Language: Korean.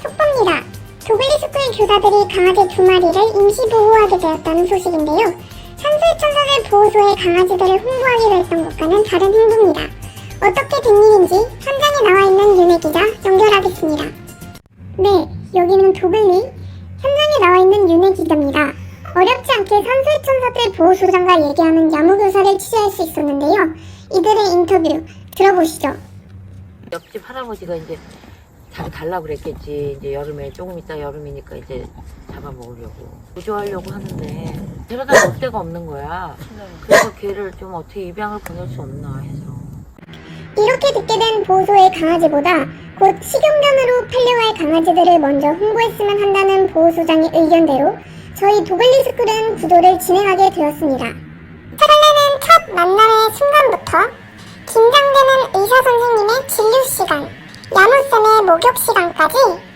신문이다. 도블리스쿨 교사들이 강아지 두 마리를 임시 보호하게 되었다는 소식인데요. 산수의 천사들 보호소에 강아지들을 홍보하기로 했던 것과는 다른 행동이다. 어떻게 된 일인지 현장에 나와 있는 윤혜 기자 연결하겠습니다. 네, 여기는 도블리 현장에 나와 있는 윤혜 기자입니다. 어렵지 않게 산수의 천사들 보호소장과 얘기하는 야무교사를 취재할 수 있었는데요. 이들의 인터뷰 들어보시죠. 옆집 할아버지가 이제 자주 달라고 그랬겠지. 이제 여름에 조금 있다 여름이니까 이제 잡아먹으려고. 구조하려고 하는데 데려다 놓을 데가 없는 거야. 그래서 걔를 좀 어떻게 입양을 보낼 수 없나 해서. 이렇게 듣게 된 보호소의 강아지보다 곧 식용견으로 팔려갈 강아지들을 먼저 홍보했으면 한다는 보호소장의 의견대로 저희 도블리스 쿨은 구조를 진행하게 되었습니다. 최근에는 첫 만남의 순간부터 긴장되는 의사 선생님의 진료 시간, 야무쌤의 목욕 시간까지